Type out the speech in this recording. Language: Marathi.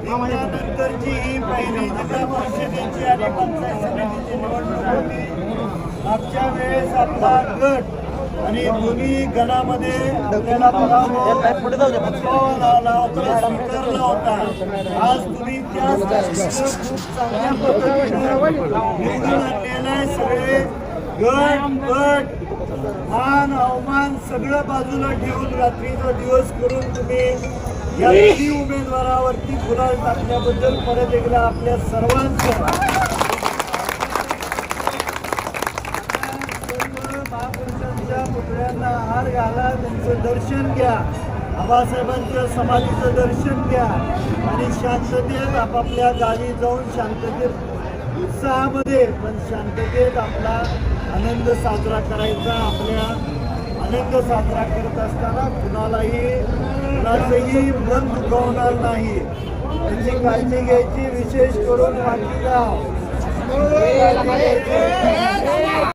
ही पहिली जिल्हा परिषदेची आणि पंचायत समितीची निवडणूक होती मागच्या वेळेस आपला गट आणि दोन्ही गणामध्ये आपल्याला स्वीकारला होता आज तुम्ही त्या गोष्टीचं खूप चांगल्या निवडून आहे सगळे. गट गट. मान अवमान सगळं बाजूला ठेवून रात्रीचा दिवस करून तुम्ही या उमेदवारावरती गुलाल टाकण्याबद्दल परत एकदा आपल्या सर्वांचं सर्व महापुरुषांच्या पुतळ्यांना हार घाला त्यांचं दर्शन घ्या. आबासाहेबांच्या समाधीचं दर्शन घ्या. आणि शांततेत आपापल्या गावी जाऊन शांततेत उत्साहामध्ये पण शांततेत आपला आनंद साजरा करायचा. आपल्या आनंद साजरा करत असताना कुणालाही कुणाचंही मन दुखावणार नाही. त्याची काळजी घ्यायची विशेष करून बाकी गाव